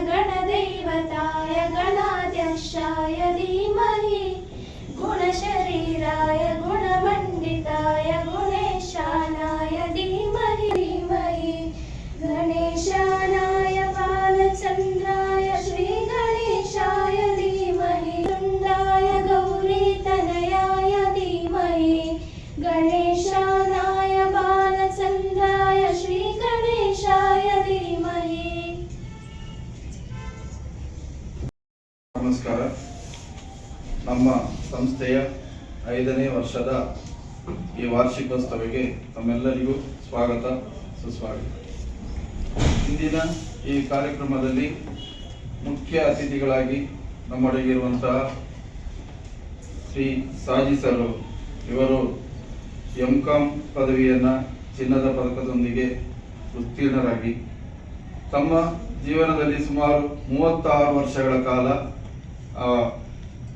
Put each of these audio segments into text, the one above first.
गणदैवताय गणाध्यक्षाय धीमहि ಸಂಸ್ಥೆಯ ಐದನೇ ವರ್ಷದ ಈ ವಾರ್ಷಿಕೋತ್ಸವಕ್ಕೆ ತಮ್ಮೆಲ್ಲರಿಗೂ ಸ್ವಾಗತ, ಸುಸ್ವಾಗತ. ಇಂದಿನ ಈ ಕಾರ್ಯಕ್ರಮದಲ್ಲಿ ಮುಖ್ಯ ಅತಿಥಿಗಳಾಗಿ ನಮ್ಮೊಡಗಿರುವಂತಹ ಶ್ರೀ ಸಾಜಿ ಸರ್ ಇವರು ಎಂ ಕಾಂ ಪದವಿಯನ್ನು ಚಿನ್ನದ ಪದಕದೊಂದಿಗೆ ಉತ್ತೀರ್ಣರಾಗಿ ತಮ್ಮ ಜೀವನದಲ್ಲಿ ಸುಮಾರು ಮೂವತ್ತಾರು ವರ್ಷಗಳ ಕಾಲ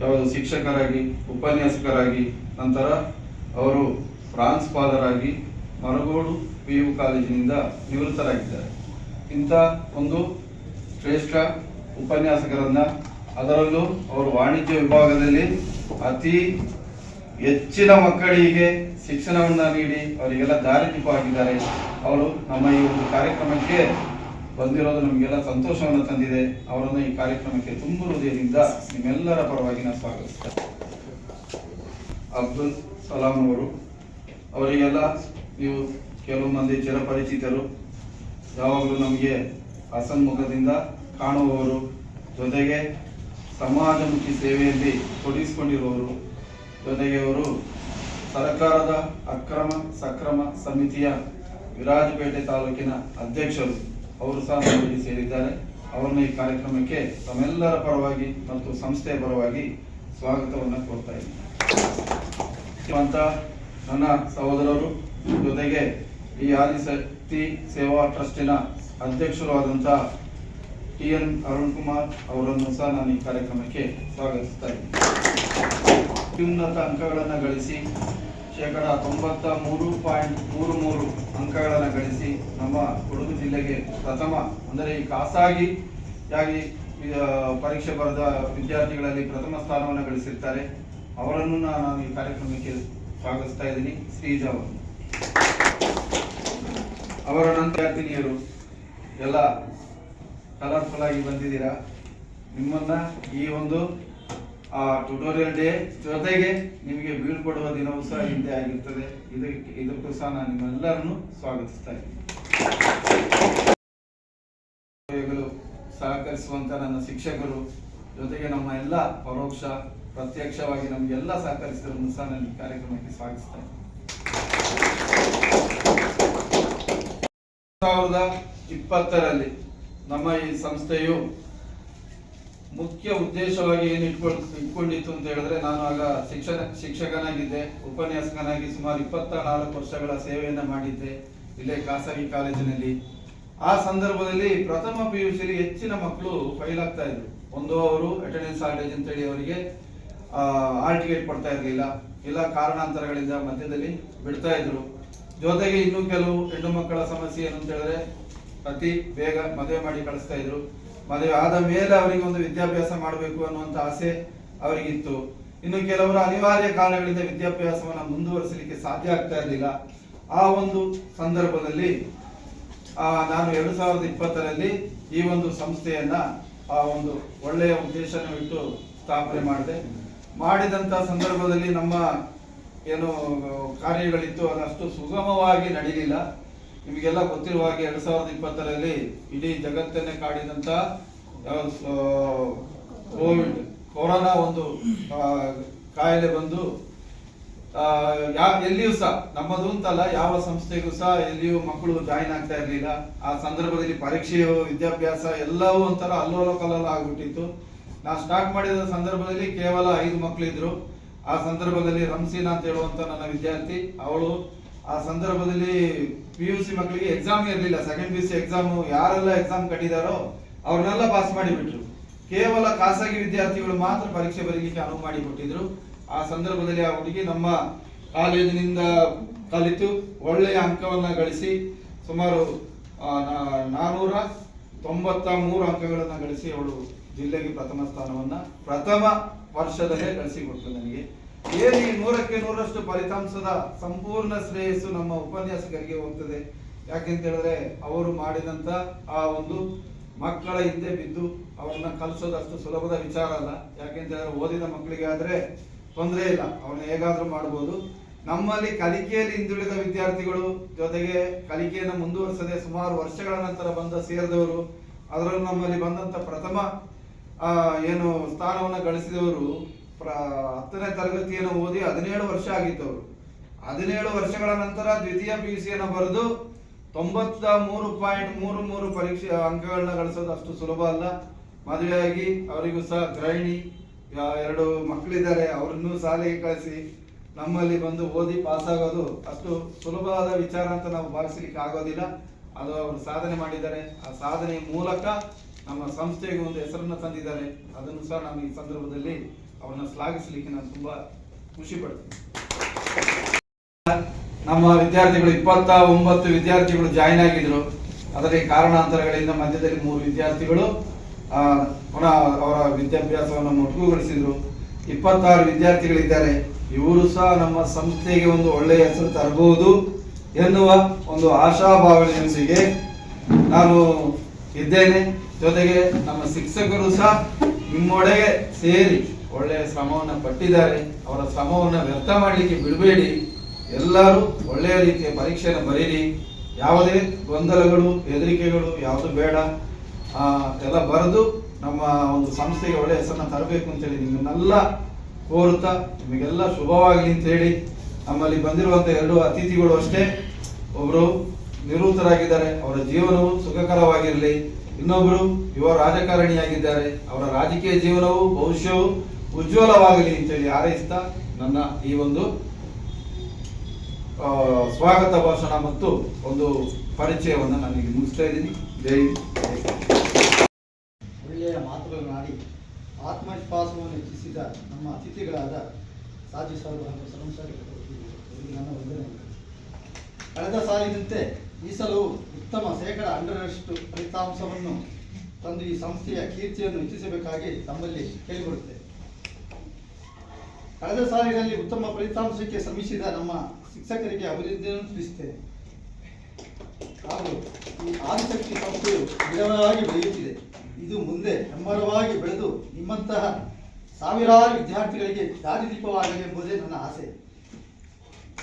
ಯಾವುದು ಶಿಕ್ಷಕರಾಗಿ, ಉಪನ್ಯಾಸಕರಾಗಿ, ನಂತರ ಅವರು ಪ್ರಾನ್ಸ್ಪಾಲರಾಗಿ ಮರಗೋಡು ಪಿ ಯು ಕಾಲೇಜಿನಿಂದ ನಿವೃತ್ತರಾಗಿದ್ದಾರೆ. ಇಂಥ ಒಂದು ಶ್ರೇಷ್ಠ ಉಪನ್ಯಾಸಕರನ್ನ ಅದರಲ್ಲೂ ಅವರು ವಾಣಿಜ್ಯ ವಿಭಾಗದಲ್ಲಿ ಅತಿ ಹೆಚ್ಚಿನ ಮಕ್ಕಳಿಗೆ ಶಿಕ್ಷಣವನ್ನು ನೀಡಿ ಅವರಿಗೆಲ್ಲ ದಾರಿದೀಪವಾಗಿದ್ದಾರೆ ಅವರು ನಮ್ಮ ಈ ಒಂದು ಕಾರ್ಯಕ್ರಮಕ್ಕೆ ಬಂದಿರೋದು ನಮಗೆಲ್ಲ ಸಂತೋಷವನ್ನು ತಂದಿದೆ. ಅವರನ್ನು ಈ ಕಾರ್ಯಕ್ರಮಕ್ಕೆ ತುಂಬ ಹೃದಯದಿಂದ ನಿಮ್ಮೆಲ್ಲರ ಪರವಾಗಿ ನಾನು ಸ್ವಾಗತಿಸ್ತೇನೆ. ಅಬ್ದುಲ್ ಸಲಾಂ ಅವರು, ಅವರಿಗೆಲ್ಲ ನೀವು ಕೆಲವು ಮಂದಿ ಚಿರಪರಿಚಿತರು, ಯಾವಾಗಲೂ ನಮಗೆ ಅಸನ್ಮುಖದಿಂದ ಕಾಣುವವರು, ಜೊತೆಗೆ ಸಮಾಜಮುಖಿ ಸೇವೆಯಲ್ಲಿ ತೊಡಗಿಸಿಕೊಂಡಿರುವವರು, ಜೊತೆಗೆ ಅವರು ಸರ್ಕಾರದ ಅಕ್ರಮ, ಸಕ್ರಮ ಸಮಿತಿಯ ವಿರಾಜಪೇಟೆ ತಾಲೂಕಿನ ಅಧ್ಯಕ್ಷರು. ಅವರು ಸಹ ನಮ್ಮಲ್ಲಿ ಸೇರಿದ್ದಾರೆ. ಅವರನ್ನ ಈ ಕಾರ್ಯಕ್ರಮಕ್ಕೆ ತಮ್ಮೆಲ್ಲರ ಪರವಾಗಿ ಮತ್ತು ಸಂಸ್ಥೆಯ ಪರವಾಗಿ ಸ್ವಾಗತವನ್ನು ಕೋರ್ತಾ ಇದ್ದೀನಿ. ನನ್ನ ಸಹೋದರರು ಜೊತೆಗೆ ಈ ಆದಿಶಕ್ತಿ ಸೇವಾ ಟ್ರಸ್ಟಿನ ಅಧ್ಯಕ್ಷರು ಆದಂತಹ ಟಿ ಎನ್ ಅರುಣ್ ಕುಮಾರ್ ಅವರನ್ನು ಸಹ ನಾನು ಈ ಕಾರ್ಯಕ್ರಮಕ್ಕೆ ಸ್ವಾಗತಿಸ್ತಾ ಇದ್ದೀನಿ. ಅತ್ಯುನ್ನತ ಅಂಕಗಳನ್ನು ಗಳಿಸಿ ಶೇಕಡ ತೊಂಬತ್ತ ಮೂರು ಪಾಯಿಂಟ್ ಮೂರು ಮೂರು ಅಂಕಗಳನ್ನು ಗಳಿಸಿ ನಮ್ಮ ಕೊಡಗು ಜಿಲ್ಲೆಗೆ ಪ್ರಥಮ, ಅಂದರೆ ಈ ಖಾಸಗಿ ಯಾಗಿ ಪರೀಕ್ಷೆ ಬರೆದ ವಿದ್ಯಾರ್ಥಿಗಳಲ್ಲಿ ಪ್ರಥಮ ಸ್ಥಾನವನ್ನು ಗಳಿಸಿರ್ತಾರೆ. ಅವರನ್ನು ನಾನು ಈ ಕಾರ್ಯಕ್ರಮಕ್ಕೆ ಸ್ವಾಗತಿಸ್ತಾ ಇದ್ದೀನಿ. ಶ್ರೀಜಾ ಅವರು. ಅವರ ನಂತರ ಎಲ್ಲ ಕಲರ್ಫುಲ್ ಆಗಿ ಬಂದಿದ್ದೀರಾ? ನಿಮ್ಮನ್ನ ಈ ಒಂದು ಆ ಟ್ಯುಟೋರಿಯಲ್ ಡೇ ಜೊತೆಗೆ ನಿಮಗೆ ಬೀಳ್ಕೊಡುವ ದಿನವೂ ಸಹ ಹಿಂದೆ ಆಗಿರ್ತದೆ. ಇದಕ್ಕೆ ಇದಕ್ಕೂ ಸಹ ನಾನು ನಿಮ್ಮೆಲ್ಲರನ್ನು ಸ್ವಾಗತಿಸ್ತಾ ಇದ್ದೀನಿ. ಸಹಕರಿಸುವಂತ ನನ್ನ ಶಿಕ್ಷಕರು ಜೊತೆಗೆ ನಮ್ಮ ಎಲ್ಲ ಪರೋಕ್ಷ, ಪ್ರತ್ಯಕ್ಷವಾಗಿ ನಮಗೆಲ್ಲ ಸಹಕರಿಸಿದ್ರು ಸಹ ನಾನು ಈ ಕಾರ್ಯಕ್ರಮಕ್ಕೆ ಸ್ವಾಗತಿಸ್ತಾ ಇದ್ದೀನಿ. ಸಾವಿರದ ಇಪ್ಪತ್ತರಲ್ಲಿ ನಮ್ಮ ಈ ಸಂಸ್ಥೆಯು ಮುಖ್ಯ ಉದ್ದೇಶವಾಗಿ ಏನು ಇಟ್ಕೊಂಡು, ಇಟ್ಕೊಂಡಿತ್ತು ಅಂತ ಹೇಳಿದ್ರೆ ನಾನು ಆಗ ಶಿಕ್ಷಣ, ಶಿಕ್ಷಕನಾಗಿದ್ದೆ, ಉಪನ್ಯಾಸಕನಾಗಿ ಸುಮಾರು ಇಪ್ಪತ್ತ ನಾಲ್ಕು ವರ್ಷಗಳ ಸೇವೆಯನ್ನು ಮಾಡಿದ್ದೆ, ಇಲ್ಲೇ ಖಾಸಗಿ ಕಾಲೇಜಿನಲ್ಲಿ. ಆ ಸಂದರ್ಭದಲ್ಲಿ ಪ್ರಥಮ ಪಿ ಯು ಸಿಲಿ ಹೆಚ್ಚಿನ ಮಕ್ಕಳು ಫೈಲ್ ಆಗ್ತಾ ಇದ್ರು. ಒಂದು ಅವರು ಅಟೆಂಡೆನ್ಸ್ ಅಂತ ಅಂತೇಳಿ ಅವರಿಗೆ ಆಲ್ ಟಿಕೆಟ್ ಕೊಡ್ತಾ ಇರಲಿಲ್ಲ. ಇಲ್ಲ, ಕಾರಣಾಂತರಗಳಿಂದ ಮಧ್ಯದಲ್ಲಿ ಬಿಡ್ತಾ ಇದ್ರು. ಜೊತೆಗೆ ಇನ್ನೂ ಕೆಲವು ಹೆಣ್ಣು ಮಕ್ಕಳ ಸಮಸ್ಯೆ ಏನು ಅಂತ ಹೇಳಿದ್ರೆ, ಅತಿ ಬೇಗ ಮದುವೆ ಮಾಡಿ ಕಳಿಸ್ತಾ ಇದ್ರು. ಮದುವೆ ಆದ ಮೇಲೆ ಅವರಿಗೆ ಒಂದು ವಿದ್ಯಾಭ್ಯಾಸ ಮಾಡಬೇಕು ಅನ್ನುವಂತ ಆಸೆ ಅವರಿಗಿತ್ತು. ಇನ್ನು ಕೆಲವರು ಅನಿವಾರ್ಯ ಕಾರಣಗಳಿಂದ ವಿದ್ಯಾಭ್ಯಾಸವನ್ನು ಮುಂದುವರಿಸಲಿಕ್ಕೆ ಸಾಧ್ಯ ಆಗ್ತಾ ಇರಲಿಲ್ಲ. ಆ ಒಂದು ಸಂದರ್ಭದಲ್ಲಿ ನಾನು ಎರಡು ಸಾವಿರದ ಇಪ್ಪತ್ತರಲ್ಲಿ ಈ ಒಂದು ಸಂಸ್ಥೆಯನ್ನ, ಆ ಒಂದು ಒಳ್ಳೆಯ ಉದ್ದೇಶನ ಇಟ್ಟು ಸ್ಥಾಪನೆ ಮಾಡಿದೆ. ಮಾಡಿದಂತ ಸಂದರ್ಭದಲ್ಲಿ ನಮ್ಮ, ಏನು, ಕಾರ್ಯಗಳಿತ್ತು, ಅದಷ್ಟು ಸುಗಮವಾಗಿ ನಡೀಲಿಲ್ಲ. ನಿಮಗೆಲ್ಲ ಗೊತ್ತಿರುವ ಹಾಗೆ ಎರಡ್ ಸಾವಿರದ ಇಪ್ಪತ್ತರಲ್ಲಿ ಇಡೀ ಜಗತ್ತನ್ನೇ ಕಾಡಿದಂತ ಕೋವಿಡ್, ಕೊರೋನಾ ಒಂದು ಕಾಯಿಲೆ ಬಂದು ಯಾ, ಎಲ್ಲಿಯೂ ಸಹ, ನಮ್ಮದು ಅಂತಲ್ಲ, ಯಾವ ಸಂಸ್ಥೆಗೂ ಸಹ ಎಲ್ಲಿಯೂ ಮಕ್ಕಳು ಜಾಯಿನ್ ಆಗ್ತಾ ಇರಲಿಲ್ಲ. ಆ ಸಂದರ್ಭದಲ್ಲಿ ಪರೀಕ್ಷೆಯು, ವಿದ್ಯಾಭ್ಯಾಸ ಎಲ್ಲವೂ ಒಂಥರ ಅಲ್ಲೋಲ ಕಲ್ಲೋಲ ಆಗ್ಬಿಟ್ಟಿತ್ತು. ನಾನು ಸ್ಟಾರ್ಟ್ ಮಾಡಿದ ಸಂದರ್ಭದಲ್ಲಿ ಕೇವಲ ಐದು ಮಕ್ಕಳಿದ್ರು ಆ ಸಂದರ್ಭದಲ್ಲಿ ರಂಸೀನಾ ಅಂತ ಹೇಳುವಂತ ನನ್ನ ವಿದ್ಯಾರ್ಥಿ, ಅವಳು ಆ ಸಂದರ್ಭದಲ್ಲಿ ಪಿ ಯು ಸಿ ಮಕ್ಕಳಿಗೆ ಎಕ್ಸಾಮ್ ಇರಲಿಲ್ಲ. Second P U C exam ಯಾರೆಲ್ಲ ಎಕ್ಸಾಮ್ ಕಟ್ಟಿದಾರೋ ಅವ್ರನ್ನೆಲ್ಲ ಪಾಸ್ ಮಾಡಿಬಿಟ್ರು. ಕೇವಲ ಖಾಸಗಿ ವಿದ್ಯಾರ್ಥಿಗಳು ಮಾತ್ರ ಪರೀಕ್ಷೆ ಬರೀಲಿಕ್ಕೆ ಅನುವು ಮಾಡಿಕೊಟ್ಟಿದ್ರು. ಆ ಸಂದರ್ಭದಲ್ಲಿ ಆ ಹುಡುಗಿ ನಮ್ಮ ಕಾಲೇಜಿನಿಂದ ಕಲಿತು ಒಳ್ಳೆಯ ಅಂಕವನ್ನ ಗಳಿಸಿ ಸುಮಾರು ನಾನೂರ ತೊಂಬತ್ತ ಮೂರು ಅಂಕಗಳನ್ನು ಗಳಿಸಿ ಅವಳು ಜಿಲ್ಲೆಗೆ ಪ್ರಥಮ ಸ್ಥಾನವನ್ನ ಪ್ರಥಮ ವರ್ಷದಲ್ಲೇ ಗಳಿಸಿಕೊಡ್ತು ನನಗೆ. ಏನು ಈ ನೂರಕ್ಕೆ ನೂರಷ್ಟು ಫಲಿತಾಂಶದ ಸಂಪೂರ್ಣ ಶ್ರೇಯಸ್ಸು ನಮ್ಮ ಉಪನ್ಯಾಸಕರಿಗೆ ಹೋಗ್ತದೆ. ಯಾಕೆಂತ ಹೇಳಿದ್ರೆ ಅವರು ಮಾಡಿದಂತ ಆ ಒಂದು ಮಕ್ಕಳ ಹಿಂದೆ ಬಿದ್ದು ಅವ್ರನ್ನ ಕಲಿಸೋದು ಅಷ್ಟು ಸುಲಭದ ವಿಚಾರ ಅಲ್ಲ. ಯಾಕೆಂತ ಹೇಳಿದ್ರೆ ಓದಿದ ಮಕ್ಕಳಿಗೆ ಆದ್ರೆ ತೊಂದರೆ ಇಲ್ಲ. ಅವ್ರನ್ನ ಹೇಗಾದ್ರೂ ಮಾಡ್ಬೋದು. ನಮ್ಮಲ್ಲಿ ಕಲಿಕೆಯಲ್ಲಿ ಹಿಂದುಳಿದ ವಿದ್ಯಾರ್ಥಿಗಳು ಜೊತೆಗೆ ಕಲಿಕೆಯನ್ನು ಮುಂದುವರಿಸದೆ ಸುಮಾರು ವರ್ಷಗಳ ನಂತರ ಬಂದ ಸೇರಿದವರು, ಅದರಲ್ಲೂ ನಮ್ಮಲ್ಲಿ ಬಂದಂತ ಪ್ರಥಮ ಏನು ಸ್ಥಾನವನ್ನು ಗಳಿಸಿದವರು ಪ್ರ, ಹತ್ತನೇ ತರಗತಿಯನ್ನು ಓದಿ ಹದಿನೇಳು ವರ್ಷ ಆಗಿತ್ತು ಅವರು. ಹದಿನೇಳು ವರ್ಷಗಳ ನಂತರ ದ್ವಿತೀಯ ಪಿ ಯು ಸಿಯನ್ನು ಬರೆದು ತೊಂಬತ್ತ ಮೂರು ಪಾಯಿಂಟ್ ಮೂರು ಮೂರು ಪರೀಕ್ಷೆ, ಅಂಕಗಳನ್ನ ಗಳಿಸೋದು ಅಷ್ಟು ಸುಲಭ ಅಲ್ಲ. ಮದುವೆಯಾಗಿ ಅವರಿಗೂ ಸಹ ಗೃಹಿಣಿ ಎರಡು ಮಕ್ಕಳಿದ್ದಾರೆ, ಅವ್ರನ್ನೂ ಶಾಲೆಗೆ ಕಳಿಸಿ ನಮ್ಮಲ್ಲಿ ಬಂದು ಓದಿ ಪಾಸ್ ಆಗೋದು ಅಷ್ಟು ಸುಲಭವಾದ ವಿಚಾರ ಅಂತ ನಾವು ಭಾವಿಸಲಿಕ್ಕೆ ಆಗೋದಿಲ್ಲ. ಅದು ಅವರು ಸಾಧನೆ ಮಾಡಿದ್ದಾರೆ. ಆ ಸಾಧನೆ ಮೂಲಕ ನಮ್ಮ ಸಂಸ್ಥೆಗೆ ಒಂದು ಹೆಸರನ್ನು ತಂದಿದ್ದಾರೆ. ಅದನ್ನು ಸಹ ನಾನು ಈ ಸಂದರ್ಭದಲ್ಲಿ ಅವರನ್ನ ಶ್ಲಾಘಿಸಲಿಕ್ಕೆ ನಾನು ತುಂಬಾ ಖುಷಿ ಪಡ್ತೀನಿ. ನಮ್ಮ ವಿದ್ಯಾರ್ಥಿಗಳು ಇಪ್ಪತ್ತ ಒಂಬತ್ತು ವಿದ್ಯಾರ್ಥಿಗಳು ಜಾಯಿನ್ ಆಗಿದ್ರು. ಅದರಲ್ಲಿ ಕಾರಣಾಂತರಗಳಿಂದ ಮಧ್ಯದಲ್ಲಿ ಮೂರು ವಿದ್ಯಾರ್ಥಿಗಳು ಅವರ ವಿದ್ಯಾಭ್ಯಾಸವನ್ನು ಮೊಟಕುಗೊಳಿಸಿದ್ರು ಇಪ್ಪತ್ತಾರು ವಿದ್ಯಾರ್ಥಿಗಳಿದ್ದಾರೆ. ಇವರು ಸಹ ನಮ್ಮ ಸಂಸ್ಥೆಗೆ ಒಂದು ಒಳ್ಳೆಯ ಹೆಸರು ತರಬಹುದು ಎನ್ನುವ ಒಂದು ಆಶಾಭಾವನೆಯೊಂದಿಗೆ ನಾನು ಇದ್ದೇನೆ. ಜೊತೆಗೆ ನಮ್ಮ ಶಿಕ್ಷಕರು ಸಹ ನಿಮ್ಮೊಳಗೆ ಸೇರಿ ಒಳ್ಳೆಯ ಶ್ರಮವನ್ನು ಪಟ್ಟಿದ್ದಾರೆ. ಅವರ ಶ್ರಮವನ್ನು ವ್ಯರ್ಥ ಮಾಡಲಿಕ್ಕೆ ಬಿಡಬೇಡಿ. ಎಲ್ಲರೂ ಒಳ್ಳೆಯ ರೀತಿಯ ಪರೀಕ್ಷೆಯನ್ನು ಬರೀರಿ. ಯಾವುದೇ ಗೊಂದಲಗಳು, ಹೆದರಿಕೆಗಳು ಯಾವುದು ಬೇಡ. ಎಲ್ಲ ಬರೆದು ನಮ್ಮ ಒಂದು ಸಂಸ್ಥೆಗೆ ಒಳ್ಳೆಯ ಹೆಸರನ್ನ ತರಬೇಕು ಅಂತೇಳಿ ನಿಮ್ಮನ್ನೆಲ್ಲ ಕೋರುತ್ತಾ ನಿಮಗೆಲ್ಲ ಶುಭವಾಗಲಿ ಅಂತ ಹೇಳಿ ನಮ್ಮಲ್ಲಿ ಬಂದಿರುವಂಥ ಎರಡು ಅತಿಥಿಗಳು ಅಷ್ಟೇ. ಒಬ್ಬರು ನಿವೃತ್ತರಾಗಿದ್ದಾರೆ. ಅವರ ಜೀವನವು ಸುಖಕರವಾಗಿರಲಿ. ಇನ್ನೊಬ್ಬರು ಯುವ ರಾಜಕಾರಣಿಯಾಗಿದ್ದಾರೆ. ಅವರ ರಾಜಕೀಯ ಜೀವನವು, ಭವಿಷ್ಯವು ಉಜ್ವಲವಾಗಲಿ ಅಂತೇಳಿ ಹಾರೈಸ್ತಾ ನನ್ನ ಈ ಒಂದು ಸ್ವಾಗತ ಭಾಷಣ ಮತ್ತು ಒಂದು ಪರಿಚಯವನ್ನು ನಾನೀಗ ಮುಗಿಸ್ತಾ ಇದ್ದೀನಿ. ಜೈ. ಒಳ್ಳೆಯ ಮಾತುಗಳನ್ನಾಡಿ ಆತ್ಮವಿಶ್ವಾಸವನ್ನು ಹೆಚ್ಚಿಸಿದ ನಮ್ಮ ಅತಿಥಿಗಳಾದ ಸಾಜಿ ಸಾಹೇಬ್ ನನ್ನ ವಂದನೆಗಳು ಕಳೆದ ಸಾಲಿನಂತೆ ಈ ಸಲವು ಉತ್ತಮ ಶೇಕಡ ಹಂಡ್ರೆಡರಷ್ಟು ಫಲಿತಾಂಶವನ್ನು ತಂದು ಈ ಸಂಸ್ಥೆಯ ಕೀರ್ತಿಯನ್ನು ಹೆಚ್ಚಿಸಬೇಕಾಗಿ ತಮ್ಮಲ್ಲಿ ಕೇಳಿಕೊಳ್ಳುತ್ತೇವೆ ಕಳೆದ ಸಾಲಿನಲ್ಲಿ ಉತ್ತಮ ಫಲಿತಾಂಶಕ್ಕೆ ಶ್ರಮಿಸಿದ ನಮ್ಮ ಶಿಕ್ಷಕರಿಗೆ ಅಭಿವೃದ್ಧಿಯನ್ನು ತಿಳಿಸುತ್ತೇನೆ ಹಾಗೂ ಈ ಆದಿಶಕ್ತಿ ಸಂಸ್ಥೆಯು ಗಿಡವಾಗಿ ಬೆಳೆಯುತ್ತಿದೆ. ಇದು ಮುಂದೆ ಹೆಮ್ಮರವಾಗಿ ಬೆಳೆದು ನಿಮ್ಮಂತಹ ಸಾವಿರಾರು ವಿದ್ಯಾರ್ಥಿಗಳಿಗೆ ದಾರಿದೀಪವಾಗಲಿ ಎಂಬುದೇ ನನ್ನ ಆಸೆ.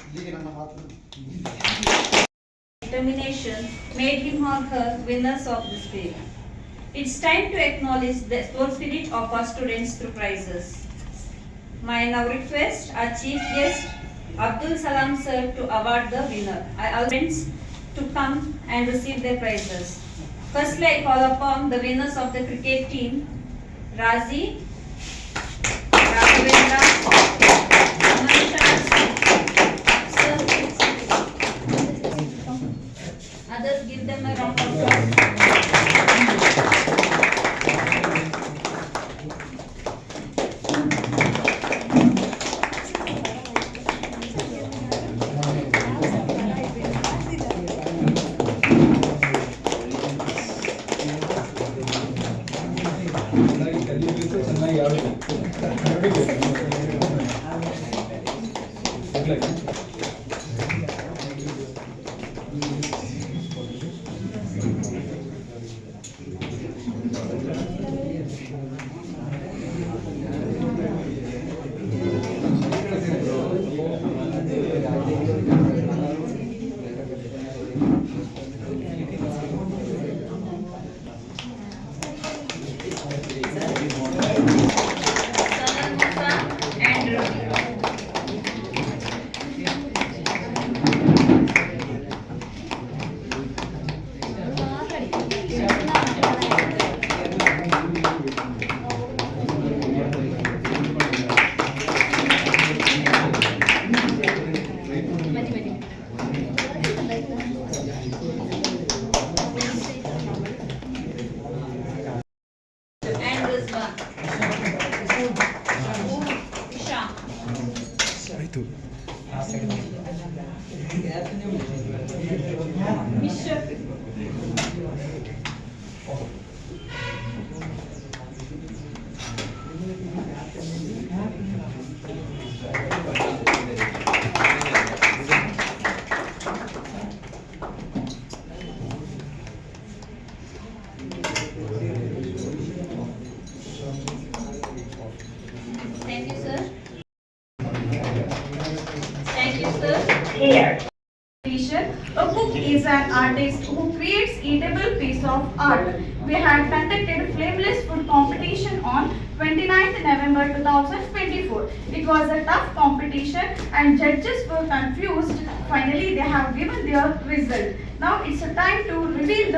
ಇಲ್ಲಿಗೆ ನನ್ನ ಮಾತು determination made him or her winners of this day. It's time to acknowledge the spirit of our students through prizes. My now request our chief guest Abdul Salam sir to award the winner. I ask friends to come and receive their prizes. Firstly, I call upon the winners of the cricket team, Razi, Raghavendra,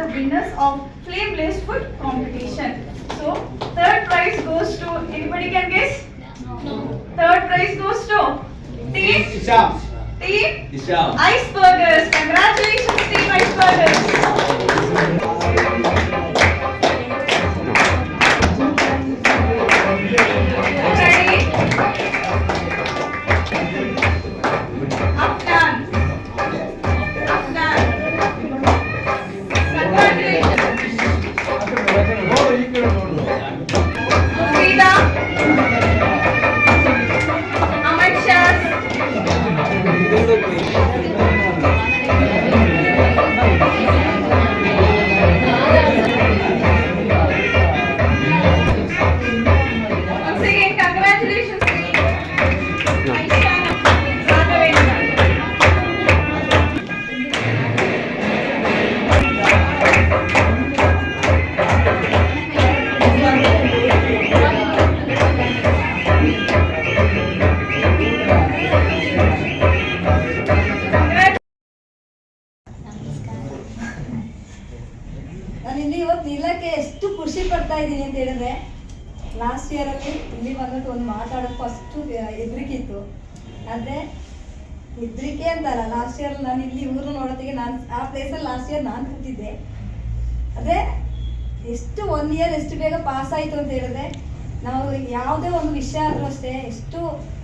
the winners of flameless food competition. So, third prize goes to, anybody can guess? No. Third prize goes to Team? Team? Icebergers. Congratulations, Team Icebergers. ಯಾವುದೇ ಒಂದು ವಿಷಯ ಆದರೂ ಅಷ್ಟೇ, ಎಷ್ಟು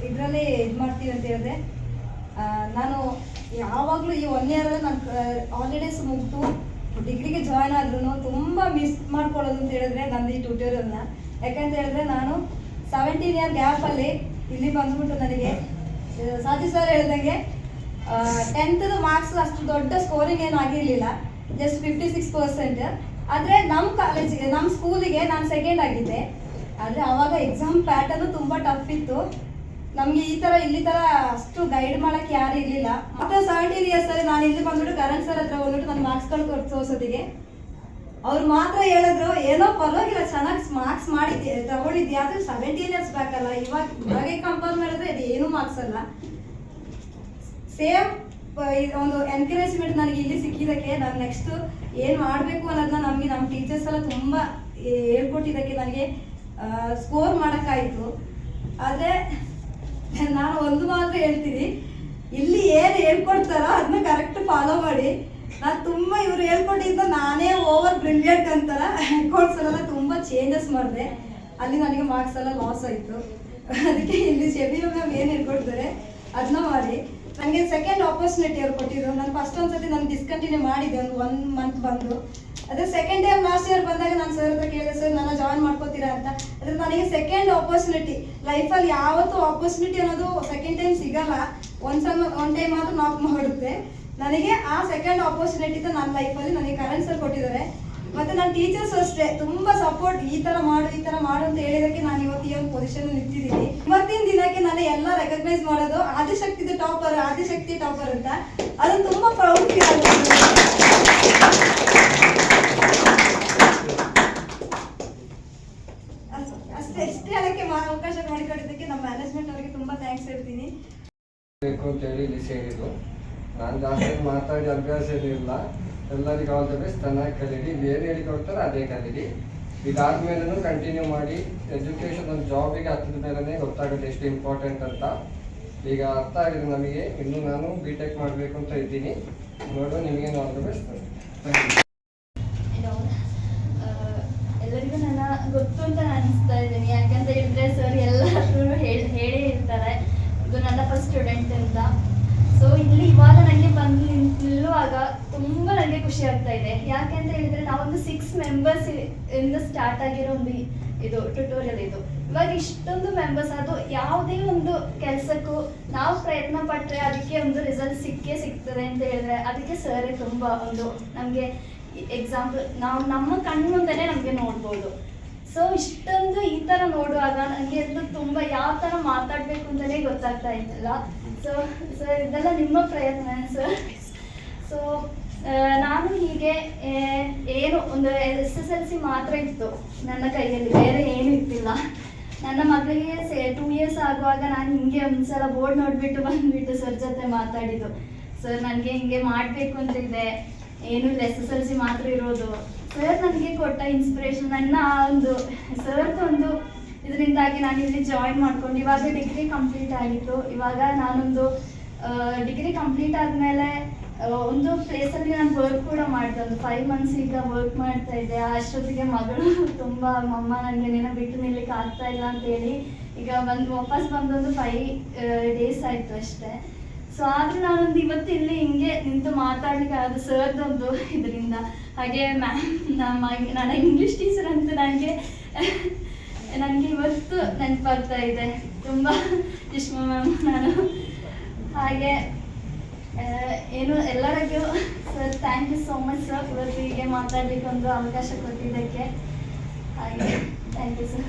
ಇದರಲ್ಲಿ ಇದು ಮಾಡ್ತೀವಿ ಅಂತ ಹೇಳಿದ್ರೆ ನಾನು ಯಾವಾಗಲೂ ಈ ಒನ್ ಇಯರ್ ನಾನು ಹಾಲಿಡೇಸ್ ಮುಗಿದು ಡಿಗ್ರಿಗೆ ಜಾಯ್ನ್ ಆದ್ರೂ ತುಂಬ ಮಿಸ್ ಮಾಡ್ಕೊಳ್ಳೋದು ಅಂತ ಹೇಳಿದ್ರೆ ನಂದು ಈ ಟ್ಯೂಟೋರಿಯಲ್ನ ಯಾಕಂತ ಹೇಳಿದ್ರೆ ನಾನು ಸೆವೆಂಟೀನ್ ಇಯರ್ ಗ್ಯಾಪಲ್ಲಿ ಇಲ್ಲಿ ಬಂದ್ಬಿಟ್ಟು ನನಗೆ ಸಾಧಿ ಸರ್ ಹೇಳ್ದಂಗೆ ಟೆಂತ್ದು ಮಾರ್ಕ್ಸ್ ಅಷ್ಟು ದೊಡ್ಡ ಸ್ಕೋರಿಂಗ್ ಏನು ಆಗಿರಲಿಲ್ಲ ಜಸ್ಟ್ ಫಿಫ್ಟಿ ಸಿಕ್ಸ್ ಪರ್ಸೆಂಟ್ ಆದರೆ ನಮ್ಮ ಕಾಲೇಜಿಗೆ ನಮ್ಮ ಸ್ಕೂಲಿಗೆ ನಾನು ಸೆಕೆಂಡ್ ಆಗಿದ್ದೆ. ಆದರೆ ಆವಾಗ ಎಕ್ಸಾಮ್ ಪ್ಯಾಟರ್ನು ತುಂಬ ಟಫ್ ಇತ್ತು. ನಮಗೆ ಈ ಥರ ಇಲ್ಲಿ ಥರ ಅಷ್ಟು ಗೈಡ್ ಮಾಡೋಕ್ಕೆ ಯಾರು ಇರಲಿಲ್ಲ. ಆಫ್ಟರ್ ಸೆವೆಂಟೀನ್ ಇಯರ್ಸಲ್ಲಿ ನಾನು ಇಲ್ಲಿ ಬಂದ್ಬಿಟ್ಟು ಕರಣ್ ಸರ್ ಹತ್ರ ಬಂದ್ಬಿಟ್ಟು ನನ್ನ ಮಾರ್ಕ್ಸ್ಗಳು ಕೊಟ್ಟು ತೋರ್ಸೋದಿಗೆ ಅವ್ರು ಮಾತ್ರ ಹೇಳಿದ್ರು, ಏನೋ ಪರವಾಗಿಲ್ಲ, ಚೆನ್ನಾಗಿ ಮಾರ್ಕ್ಸ್ ಮಾಡಿದ್ದೆ ತಗೊಂಡಿದ್ದೆ ಅದು ಸೆವೆಂಟೀನ್ ಇಯರ್ಸ್ ಬ್ಯಾಕ್ ಅಲ್ಲ, ಇವಾಗ ಇವಾಗೆ ಕಂಪೇರ್ ಮಾಡಿದ್ರೆ ಇದು ಏನೂ ಮಾರ್ಕ್ಸ್ ಅಲ್ಲ. ಸೇಮ್ ಒಂದು ಎನ್ಕರೇಜ್ಮೆಂಟ್ ನನಗೆ ಇಲ್ಲಿ ಸಿಕ್ಕಿದ್ದಕ್ಕೆ, ನಾನು ನೆಕ್ಸ್ಟು ಏನು ಮಾಡಬೇಕು ಅನ್ನೋದನ್ನ ನಮಗೆ ನಮ್ಮ ಟೀಚರ್ಸ್ ಎಲ್ಲ ತುಂಬ ಹೇಳ್ಕೊಟ್ಟಿದ್ದಕ್ಕೆ ನನಗೆ. ಸ್ಕೋರ್ ಮಾಡೋಕ್ಕಾಯಿತು. ಆದರೆ ನಾನು ಒಂದು ಮಾತ್ರ ಹೇಳ್ತೀನಿ. ಇಲ್ಲಿ ಏನು ಹೇಳ್ಕೊಡ್ತಾರೋ ಅದನ್ನ ಕರೆಕ್ಟ್ ಫಾಲೋ ಮಾಡಿ. ನಾನು ತುಂಬ ಇವ್ರು ಹೇಳ್ಕೊಟ್ಟಿದ್ದ ನಾನೇ ಓವರ್ ಬ್ರಿಲಿಯಂಟ್ ಅಂತಾರ. ಅಕೌಂಟ್ಸ್ ಎಲ್ಲ ತುಂಬ ಚೇಂಜಸ್ ಮಾಡಿದೆ. ಅಲ್ಲಿ ನನಗೆ ಮಾರ್ಕ್ಸ್ ಎಲ್ಲ ಲಾಸ್ ಆಯಿತು. ಅದಕ್ಕೆ ಇಲ್ಲಿ ಶಬೀರ್ ಮ್ಯಾಮ್ ಏನು ಹೇಳ್ಕೊಡ್ತಾರೆ ಅದನ್ನ ಮಾಡಿ. ನನಗೆ ಸೆಕೆಂಡ್ ಆಪರ್ಚುನಿಟಿ ಅವ್ರು ಕೊಟ್ಟಿದ್ರು. ನಾನು ಫಸ್ಟ್ ಒಂದ್ಸತಿ ನಾನು ಡಿಸ್ಕಂಟಿನ್ಯೂ ಮಾಡಿದೆ, ಒಂದು ಒನ್ ಮಂತ್ ಬಂದು. ಅದೇ ಸೆಕೆಂಡ್ ಇಯರ್ ಲಾಸ್ಟ್ ಇಯರ್ ಬಂದಾಗ ನಾನು ಸರ್ ಹತ್ರ ಕೇಳಿದೆ ಸರ್ ನಾನು ಜಾಯ್ನ್ ಮಾಡ್ಕೋತೀರಾ ಅಂತ. ಅದ್ರ ನನಗೆ ಸೆಕೆಂಡ್ ಆಪರ್ಚುನಿಟಿ ಲೈಫಲ್ಲಿ ಯಾವತ್ತೂ ಆಪರ್ಚುನಿಟಿ ಅನ್ನೋದು ಸೆಕೆಂಡ್ ಟೈಮ್ ಸಿಗಲ್ಲ. ಒಂದು ಸಲ ಒನ್ ಟೈಮ್ ಮಾತ್ರ ನಾಕ್ ಮಾಡುತ್ತೆ. ನನಗೆ ಆ ಸೆಕೆಂಡ್ ಆಪರ್ಚುನಿಟಿ ನನ್ನ ಲೈಫಲ್ಲಿ ನನಗೆ ಕರೆಂಟ್ ಸರ್ ಕೊಟ್ಟಿದ್ದಾರೆ. ಮತ್ತೆ ನನ್ನ ಟೀಚರ್ಸ್ ಅಷ್ಟೇ, ತುಂಬಾ ಸಪೋರ್ಟ್ ಈ ತರ ಮಾಡು, ಈ ತರ ಮಾಡು ಅಂತ ಹೇಳಿದಕ್ಕೆ ನಾನು ಇವತ್ತು ಈ ಒಂದು ಪೊಸಿಷನ್ ನಿಂತಿದ್ದೀನಿ. ದಿನಕ್ಕೆ ನಾನು ಎಲ್ಲ ರೆಕಗ್ನೈಸ್ ಮಾಡೋದು. ಆದಿಶಕ್ತಿ ಟಾಪರ್ ಆದಿಶಕ್ತಿ ಟಾಪರ್ ಅಂತ. ಅದು ತುಂಬಾ ಪ್ರೌಡ್ ಫೀಲ್ ಆಗುತ್ತೆ. ಅಷ್ಟೇ ಇಷ್ಟೇ ಮಾ- ಅವಕಾಶ ಮಾಡಿಕೊಟ್ಟಿದ್ದಕ್ಕೆ ನಮ್ಮ ಮ್ಯಾನೇಜ್ಮೆಂಟ್ ಅವರಿಗೆ ತುಂಬಾ ಥ್ಯಾಂಕ್ಸ್ ಹೇಳ್ತೀನಿ. ಬೇಕು ಅಂತೇಳಿ ಇಲ್ಲಿ ಸೇರಿದ್ದು. ನಾನು ಜಾಸ್ತಿ ಮಾತಾಡಿ ಅಭ್ಯಾಸ ಏನಿಲ್ಲ. ಎಲ್ಲರಿಗೂ ಆಲ್ ದ ಬೆಸ್ಟ್ ಚೆನ್ನಾಗಿ ಕಲೀರಿ. ಏನು ಹೇಳಿಕೊಡ್ತಾರೆ ಅದೇ ಕಲೀರಿ. ಇದಾದ್ಮೇಲೂ ಕಂಟಿನ್ಯೂ ಮಾಡಿ ಎಜುಕೇಷನ್ ಒಂದು ಜಾಬಿಗೆ ಹತ್ತಿದ ಮೇಲೇ ಗೊತ್ತಾಗುತ್ತೆ ಎಷ್ಟು ಇಂಪಾರ್ಟೆಂಟ್ ಅಂತ. ಈಗ ಅರ್ಥ ಆಗಿದೆ ನಮಗೆ. ಇನ್ನು ನಾನು ಬಿ ಟೆಕ್ ಮಾಡಬೇಕು ಅಂತ ಇದ್ದೀನಿ. ನೋಡು ನಿಮಗೇನು the best thank you Hello. ಆ, ಎಲ್ಲರಿಗೂ ನನ್ನ ಗೊತ್ತು ಅಂತ ನಾನು ಅನಿಸ್ತಾ ಇದ್ದೀನಿ ಯಾಕಂತ ಹೇಳಿದ್ರೆ ಸರ್ ಎಲ್ಲರೂ ಹೇಳಿ ಹೇಳೇ ಇರ್ತಾರೆ ಇದು ನನ್ನ ಫಸ್ಟ್ ಸ್ಟೂಡೆಂಟ್ ಅಂತ ಸೊ ಸೊ ಇಲ್ಲಿ ಇವಾಗ ನನಗೆ ಬಂದು ನಿಂತ್- ನಿಲ್ಲುವಾಗ ತುಂಬ ನನಗೆ ಖುಷಿ ಆಗ್ತಾ ಇದೆ ಯಾಕೆ ಅಂತ ಹೇಳಿದ್ರೆ ನಾವೊಂದು ಸಿಕ್ಸ್ ಮೆಂಬರ್ಸ್ ಇಂದ ಸ್ಟಾರ್ಟ್ ಆಗಿರೋ ಒಂದು ಇದು ಟ್ಯುಟೋರಿಯಲ್ ಇದು. ಇವಾಗ ಇಷ್ಟೊಂದು ಮೆಂಬರ್ಸ್ ಅದು ಯಾವುದೇ ಒಂದು ಕೆಲಸಕ್ಕೂ ನಾವು ಪ್ರಯತ್ನ ಪಟ್ಟರೆ ಅದಕ್ಕೆ ಒಂದು ರಿಸಲ್ಟ್ ಸಿಕ್ಕೇ ಸಿಗ್ತದೆ ಅಂತ ಹೇಳಿದ್ರೆ ಅದಕ್ಕೆ ಸರ್ ತುಂಬ ಒಂದು ನಮಗೆ ಎಕ್ಸಾಂಪಲ್ ನಾವು ನಮ್ಮ ಕಣ್ಣು ಮುಂದೆನೇ ನಮಗೆ ನೋಡ್ಬೋದು. ಸೊ ಇಷ್ಟೊಂದು ಈ ಥರ ನೋಡುವಾಗ ನನಗೆ ಅಂತೂ ತುಂಬ ಯಾವ ಥರ ಮಾತಾಡಬೇಕು ಅಂತಲೇ ಗೊತ್ತಾಗ್ತಾ ಇದ್ದಲ್ಲ. ಸೊ ಸರ್ ಇದೆಲ್ಲ ನಿಮ್ಮ ಪ್ರಯತ್ನ ಸರ್ ಸೊ ನಾನು ಹೀಗೆ ಏನು ಒಂದು ಎಸ್ ಎಸ್ ಎಲ್ ಸಿ ಮಾತ್ರ ಇತ್ತು ನನ್ನ ಕೈಯಲ್ಲಿ, ಬೇರೆ ಏನು ಇತ್ತಿಲ್ಲ ನನ್ನ ಮಗಳಿಗೆ ಸೇ ಟೂ ಇಯರ್ಸ್ ಆಗುವಾಗ ನಾನು ಹಿಂಗೆ ಒಂದ್ಸಲ ಬೋರ್ಡ್ ನೋಡಿಬಿಟ್ಟು ಬಂದ್ಬಿಟ್ಟು ಸರ್ ಜೊತೆ ಮಾತಾಡಿದ್ದು. ಸರ್ ನನಗೆ ಹಿಂಗೆ ಮಾಡಬೇಕು ಅಂತ ಇದೆ. ಏನು ಇಲ್ಲ ಎಸ್ ಎಸ್ ಎಲ್ ಸಿ ಮಾತ್ರ ಇರೋದು. ಸರ್ ನನಗೆ ಕೊಟ್ಟ ಇನ್ಸ್ಪಿರೇಷನ್ ನನ್ನ ಆ ಒಂದು ಸರ್ದು ಒಂದು ಇದರಿಂದಾಗಿ ನಾನು ಇಲ್ಲಿ ಜಾಯಿನ್ ಮಾಡ್ಕೊಂಡು, ಇವಾಗ ಡಿಗ್ರಿ ಕಂಪ್ಲೀಟ್ ಆಗಿತ್ತು. ಇವಾಗ ನಾನೊಂದು ಡಿಗ್ರಿ ಕಂಪ್ಲೀಟ್ ಆದಮೇಲೆ ಒಂದು ಪ್ಲೇಸಲ್ಲಿ ನಾನು ವರ್ಕ್ ಕೂಡ ಮಾಡಿದೆ. ಒಂದು ಫೈವ್ ಮಂತ್ಸ್ ಈಗ ವರ್ಕ್ ಮಾಡ್ತಾ ಇದ್ದೆ. ಅಷ್ಟೊತ್ತಿಗೆ ಮಗಳು ತುಂಬ ಮಮ್ಮ ನನಗೆ ಏನೋ ಬಿಟ್ಟು ನಿಲ್ಲಕ್ಕೆ ಆಗ್ತಾ ಇಲ್ಲ ಅಂತೇಳಿ ಈಗ ಬಂದು ವಾಪಸ್ ಬಂದೊಂದು ಫೈವ್ ಡೇಸ್ ಆಯಿತು ಅಷ್ಟೇ. ಸೊ ಆದ್ರೆ ನಾನೊಂದು ಇವತ್ತು ಇಲ್ಲಿ ಹಿಂಗೆ ನಿಂತು ಮಾತಾಡ್ಲಿಕ್ಕೆ ಅದು ಸರ್ದೊಂದು ಇದರಿಂದ. ಹಾಗೆ ಮ್ಯಾಮ್ ನಮ್ಮ ನನ್ನ ಇಂಗ್ಲೀಷ್ ಟೀಚರ್ ಅಂತ ನನಗೆ ನನಗೆ ಇವತ್ತು ನೆನಪಾಗ್ತಾ ಇದೆ. ತುಂಬ, ಇಷ್ಟ ಮ್ಯಾಮ್ ನಾನು ಹಾಗೆ ಏನು, ಎಲ್ಲರಿಗೂ sir thank you so much sir ಇವತ್ತು ಹೀಗೆ ಮಾತಾಡ್ಲಿಕ್ಕೆ ಒಂದು ಅವಕಾಶ ಕೊಟ್ಟಿದ್ದಕ್ಕೆ. ಹಾಗೆ ಥ್ಯಾಂಕ್ ಯು ಸರ್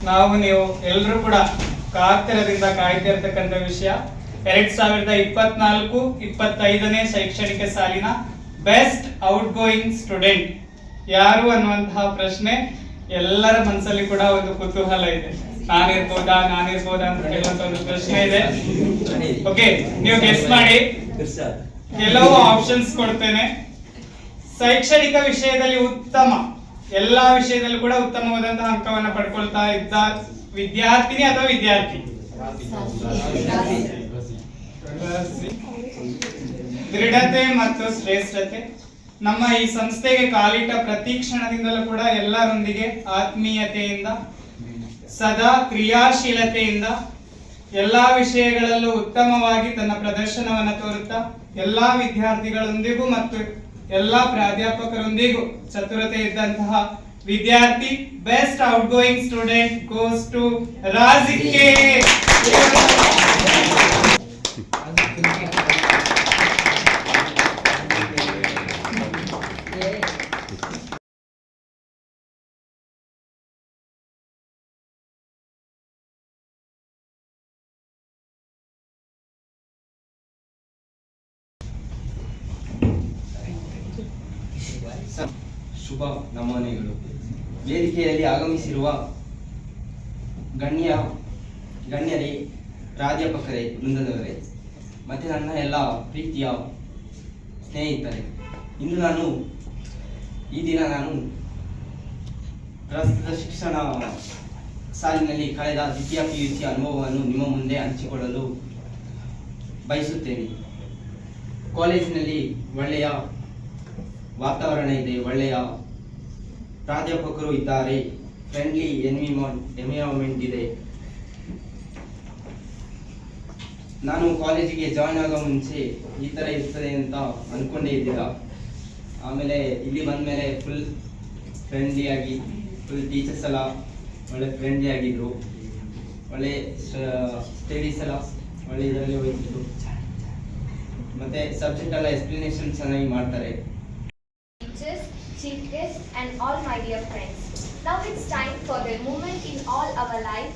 ನಾವು ನೀವು ಎಲ್ಲರೂ ಕೂಡ ಕಾತರದಿಂದ ಕಾಯ್ತಾ ಇರ್ತಕ್ಕಂಥ ವಿಷಯ. ಎರಡ್ ಸಾವಿರದ ಇಪ್ಪತ್ನಾಲ್ಕು, ಇಪ್ಪತ್ತೈದನೇ ಶೈಕ್ಷಣಿಕ ಸಾಲಿನ ಬೆಸ್ಟ್ ಔಟ್ ಗೋಯಿಂಗ್ ಸ್ಟೂಡೆಂಟ್ ಯಾರು ಅನ್ನುವಂತಹ ಪ್ರಶ್ನೆ ಎಲ್ಲರ ಮನಸ್ಸಲ್ಲಿ ಕೂಡ ಒಂದು ಕುತೂಹಲ ಇದೆ. ನಾನಿರ್ಬೋದಾ ನಾನಿರ್ಬೋದಾ ಅಂತ ಕೇಳುವಂತ ಒಂದು ಪ್ರಶ್ನೆ ಇದೆ. ಓಕೆ ನೀವು ಗೆಸ್ ಮಾಡಿ. ಕೆಲವು ಆಪ್ಷನ್ಸ್ ಕೊಡ್ತೇನೆ. ಶೈಕ್ಷಣಿಕ ವಿಷಯದಲ್ಲಿ ಉತ್ತಮ ಎಲ್ಲಾ ವಿಷಯದಲ್ಲೂ ಕೂಡ ಉತ್ತಮವಾದಂತಹ ಅಂಕವನ್ನ ಪಡ್ಕೊಳ್ತಾ ಇದ್ದ ವಿದ್ಯಾರ್ಥಿನಿ ಅಥವಾ ವಿದ್ಯಾರ್ಥಿ? ದೃಢತೆ ಮತ್ತು ಶ್ರೇಷ್ಠತೆ. ನಮ್ಮ ಈ ಸಂಸ್ಥೆಗೆ ಕಾಲಿಟ್ಟ ಪ್ರತಿ ಕ್ಷಣದಿಂದಲೂ ಕೂಡ ಎಲ್ಲರೊಂದಿಗೆ ಆತ್ಮೀಯತೆಯಿಂದ ಸದಾ ಕ್ರಿಯಾಶೀಲತೆಯಿಂದ ಎಲ್ಲಾ ವಿಷಯಗಳಲ್ಲೂ ಉತ್ತಮವಾಗಿ ತನ್ನ ಪ್ರದರ್ಶನವನ್ನು ತೋರುತ್ತಾ ಎಲ್ಲಾ ವಿದ್ಯಾರ್ಥಿಗಳೊಂದಿಗೂ ಮತ್ತು ಎಲ್ಲಾ ಪ್ರಾಧ್ಯಾಪಕರೊಂದಿಗೂ ಚತುರತೆ ಇದ್ದಂತಹ ವಿದ್ಯಾರ್ಥಿ best outgoing student goes to ರಾಜಿಕೆ ಶುಭ ನಮನೆಗಳು. ವೇದಿಕೆಯಲ್ಲಿ ಆಗಮಿಸಿರುವ ಗಣ್ಯ, ಗಣ್ಯರೇ, ಪ್ರಾಧ್ಯಾಪಕರೇ, ವೃಂದದವರೇ, ಮತ್ತು ನನ್ನ ಎಲ್ಲ ಪ್ರೀತಿಯ ಸ್ನೇಹಿತರೆ, ಇಂದು ನಾನು ಈ ದಿನ ನಾನು ಪ್ರಸ್ತುತ ಶಿಕ್ಷಣ ಸಾಲಿನಲ್ಲಿ ಕಳೆದ ದ್ವಿತೀಯ ಪಿ ಯು ಸಿ ಅನುಭವವನ್ನು ನಿಮ್ಮ ಮುಂದೆ ಹಂಚಿಕೊಳ್ಳಲು ಬಯಸುತ್ತೇನೆ. ಕಾಲೇಜಿನಲ್ಲಿ ಒಳ್ಳೆಯ ವಾತಾವರಣ ಇದೆ, ಒಳ್ಳೆಯ ಪ್ರಾಧ್ಯಾಪಕರು ಇದ್ದಾರೆ. ಫ್ರೆಂಡ್ಲಿ ಎನ್ವಿರಾನ್ಮೆಂಟ್ ಇದೆ. ನಾನು ಕಾಲೇಜಿಗೆ ಜಾಯ್ನ್ ಆಗೋ ಮುಂಚೆ ಈ ಥರ ಇರ್ತದೆ ಅಂತ ಅಂದ್ಕೊಂಡೇ ಇದ್ದಿಲ್ಲ. ಆಮೇಲೆ ಇಲ್ಲಿ ಬಂದ ಮೇಲೆ ಫುಲ್ ಫ್ರೆಂಡ್ಲಿಯಾಗಿ ಫುಲ್ ಟೀಚರ್ಸ್ ಎಲ್ಲ ಒಳ್ಳೆ ಫ್ರೆಂಡ್ಲಿ ಆಗಿದ್ರು. ಒಳ್ಳೆ ಸ್ಟಡೀಸ್ ಎಲ್ಲ ಒಳ್ಳೆ ಇದರಲ್ಲಿ ಹೋಗ್ತಿದ್ರು ಮತ್ತೆ ಸಬ್ಜೆಕ್ಟ್ ಎಲ್ಲ ಎಕ್ಸ್ಪ್ಲನೇಷನ್ ಚೆನ್ನಾಗಿ ಮಾಡ್ತಾರೆ. Chief guests, and all my dear friends. Now it's time for the moment in all our life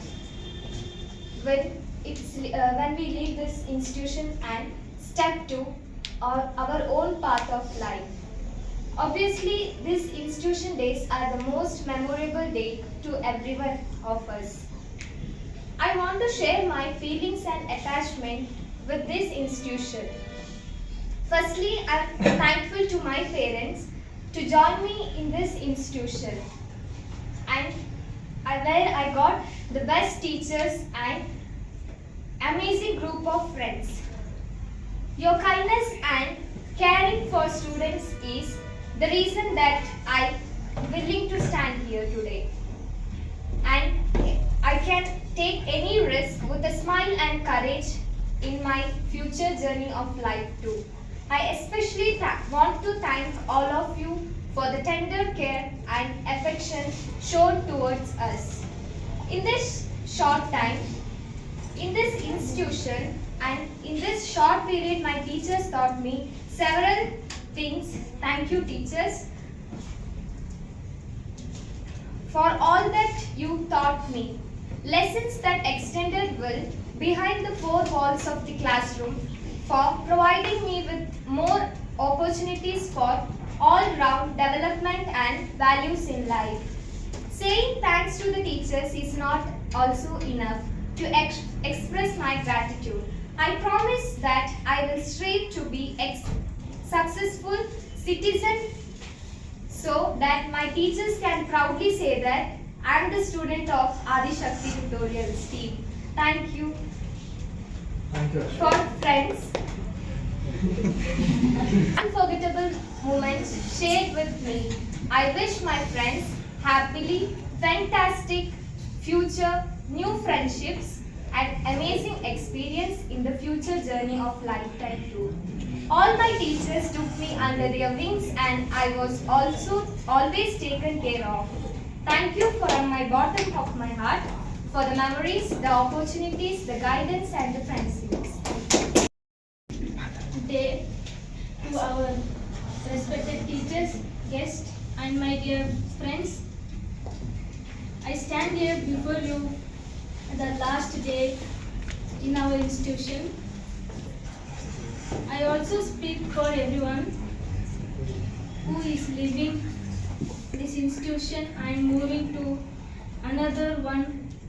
when it's uh, when we leave this institution and step to our, our own path of life. Obviously, these institution days are the most memorable day to everyone of us. I want to share my feelings and attachment with this institution. Firstly, I'm thankful to my parents to join me in this institution and I, where I got the best teachers and amazing group of friends. Your kindness and caring for students is the reason that I willing to stand here today. And I can take any risk with a smile and courage in my future journey of life too. I especially want to thank all of you for the tender care and affection shown towards us. In this short time, in this institution, and in this short period, my teachers taught me several things. Thank you, teachers, for all that you taught me. Lessons that extended well behind the four walls of the classroom, for providing me with more opportunities for all round development and values in life. Saying thanks to the teachers is not also enough to ex- express my gratitude. I promise that I will strive to be ex- successful citizen so that my teachers can proudly say that I am the student of Adi Shakti Tutorials team. Thank you. Thank you. For friends, unforgettable moments shared with me. I wish my friends happily, fantastic future, new friendships, and amazing experience in the future journey of lifetime too. All my teachers took me under their wings and I was also always taken care of. Thank you from my bottom of my heart for the memories, the opportunities, the guidance and the friendships. day to our respected teachers, guests, and my dear friends. I stand here before you the last day in our institution. I also speak for everyone who is leaving this institution and moving to another one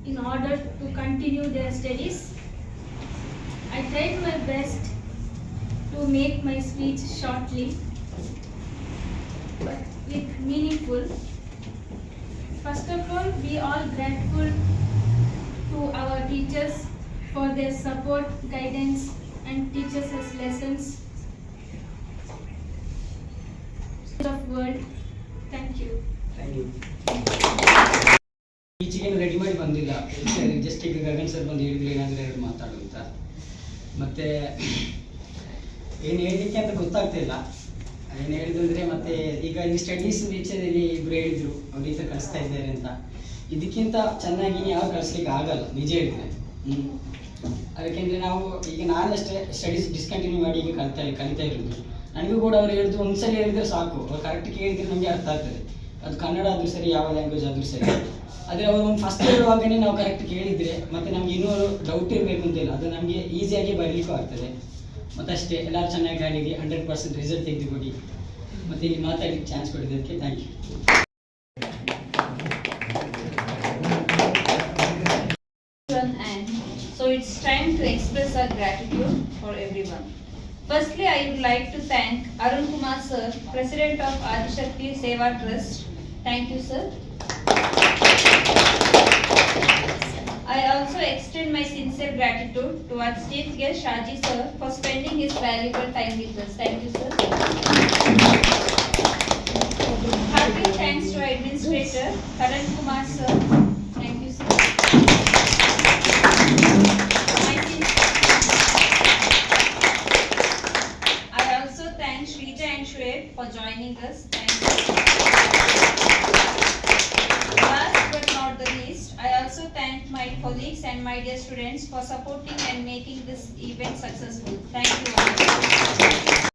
in order to continue their studies. I tried my best to make my speech shortly but with meaningful. First of all, we all grateful to our teachers for their support, guidance, and teaches us lessons of world. Thank you ಈಚೆಗೇನು ready ಮಾಡಿ ಬಂದಿಲ್ಲ. Just ಈಗ Gagan sir ಬಂದು ಹೇಳಿದ್ರು ಏನಾದರೂ ಎರಡು ಮಾತಾಡುವಂತ ಮತ್ತೆ ಏನು ಹೇಳಲಿಕ್ಕೆ ಅಂತ ಗೊತ್ತಾಗ್ತಿಲ್ಲ ಏನು ಹೇಳಿದಂದ್ರೆ ಮತ್ತೆ ಈಗ ಈ ಸ್ಟಡೀಸ್ ವಿಷಯದಲ್ಲಿ ಇಬ್ರು ಹೇಳಿದ್ರು, ಅವ್ರು ಈ ಥರ ಕಳಿಸ್ತಾ ಇದ್ದಾರೆ ಅಂತ. ಇದಕ್ಕಿಂತ ಚೆನ್ನಾಗಿ ಯಾವ ಕಳಿಸ್ಲಿಕ್ಕೆ ಆಗಲ್ಲ, ನಿಜ ಹೇಳಿದ್ರೆ. ಅದಕ್ಕೆಂದ್ರೆ ನಾವು ಈಗ ನಾನಷ್ಟೇ ಸ್ಟಡೀಸ್ ಡಿಸ್ಕಂಟಿನ್ಯೂ ಮಾಡಿ ಈಗ ಕಲಿತಾ ಕಲಿತಾ ಇರೋದು. ನನಗೂ ಕೂಡ ಅವ್ರು ಹೇಳಿದ್ರು ಒಂದ್ಸಲ ಹೇಳಿದ್ರೆ ಸಾಕು. ಅವ್ರು ಕರೆಕ್ಟ್ ಕೇಳಿದ್ರೆ ನಮಗೆ ಅರ್ಥ ಆಗ್ತದೆ. ಅದು ಕನ್ನಡ ಆದ್ರೂ ಸರಿ, ಯಾವ ಲ್ಯಾಂಗ್ವೇಜ್ ಆದ್ರೂ ಸರಿ. ಆದರೆ ಅವರು ಒಂದು ಫಸ್ಟ್ ಹೇಳುವಾಗನೇ ನಾವು ಕರೆಕ್ಟ್ ಕೇಳಿದ್ರೆ ಮತ್ತೆ ನಮ್ಗೆ ಇನ್ನೂ ಡೌಟ್ ಇರಬೇಕು ಅಂತಿಲ್ಲ ಅದು ನಮಗೆ ಈಸಿಯಾಗಿ ಬರಲಿಕ್ಕೂ ಆಗ್ತದೆ. ಮತ್ತಷ್ಟೇ, ಎಲ್ಲರೂ ಚೆನ್ನಾಗಿ ಆಡಿರಿ. ಹಂಡ್ರೆಡ್ ಪರ್ಸೆಂಟ್ ರಿಸಲ್ಟ್ ತೆಗೆದುಕೊಡಿ. ಮತ್ತೆ ಇಲ್ಲಿ ಮಾತಾಡಲಿಕ್ಕೆ chance ಕೊಡಿದ್ದಕ್ಕೆ thank you so it's time to express our gratitude for everyone. Firstly, I would like to thank Arun Kumar sir, President of Adishakti Seva Trust. Thank you, sir. I also extend my sincere gratitude towards Chief Guest Shaji sir for spending his valuable time with us. Thank you, sir. Hearty thanks to Administrator Karan Kumar sir. Thank you, sir. My sin- I also thank Shrija and Shweb for joining us. Thank you. Last but not the least, I also thank my colleagues and my dear students for supporting and making this event successful. Thank you all.